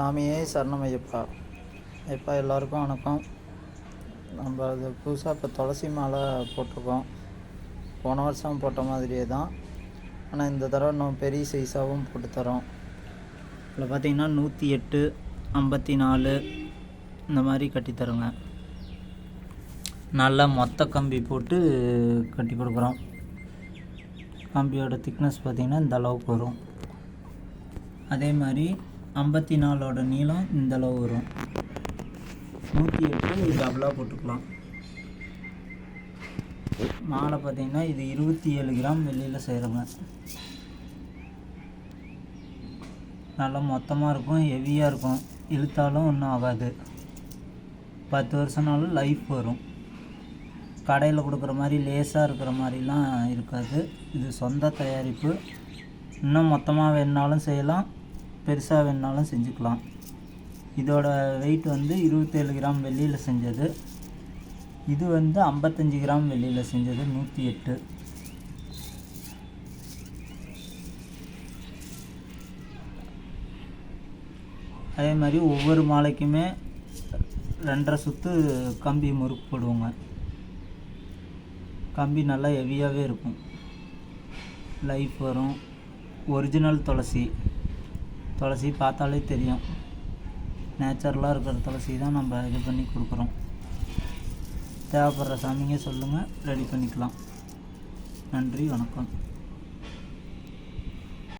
சாமியே சரணம் ஐயப்பா. ஐயப்பா எல்லோருக்கும் வணக்கம். நம்ம அது புதுசாக இப்போ துளசி மாலை போட்டிருக்கோம். போன வருஷம் போட்ட மாதிரியே தான். ஆனால் இந்த தடவை இன்னும் பெரிய சைஸாகவும் போட்டு தரோம். இதில் பார்த்தீங்கன்னா நூற்றி எட்டு ஐம்பத்தி நாலு இந்த மாதிரி கட்டி நல்லா மொத்த கம்பி போட்டு கட்டி கொடுக்குறோம். கம்பியோட திக்னஸ் பார்த்திங்கன்னா இந்த அளவுக்கு வரும். அதே மாதிரி ஐம்பத்தி நாலோட நீளம் இந்த அளவு வரும். நூற்றி எட்டு இது டபுளாக போட்டுக்கலாம். மாலை பார்த்தீங்கன்னா இது இருபத்தி ஏழு கிராம் வெளியில் செய்கிறோங்க நல்லா மொத்தமாக இருக்கும் ஹெவியாக இருக்கும். இழுத்தாலும் ஒன்றும் ஆகாது. பத்து வருஷம்னாலும் லைஃப் வரும். கடையில் கொடுக்குற மாதிரி லேசாக இருக்கிற மாதிரிலாம் இருக்காது. இது சொந்த தயாரிப்பு. இன்னும் மொத்தமாக வேணுனாலும் செய்யலாம். பெருசாக வேணுனாலும் செஞ்சுக்கலாம். இதோட வெயிட் வந்து இருபத்தேழு கிராம் வெள்ளியில் செஞ்சது. இது வந்து ஐம்பத்தஞ்சு கிராம் வெள்ளியில் செஞ்சது நூற்றி எட்டு. அதே மாதிரி ஒவ்வொரு மாலைக்குமே ரெண்டரை சுற்று கம்பி முறுக்கு போடுவோங்க. கம்பி நல்லா ஹெவியாகவே இருக்கும். லைஃப் வரும். ஒரிஜினல் துளசி. துளசி பார்த்தாலே தெரியும். நேச்சுரலாக இருக்கிற துளசி தான் நம்ம இது பண்ணி கொடுக்குறோம். தேவைப்படுற சாமிங்க சொல்லுங்கள் ரெடி பண்ணிக்கலாம். நன்றி வணக்கம்.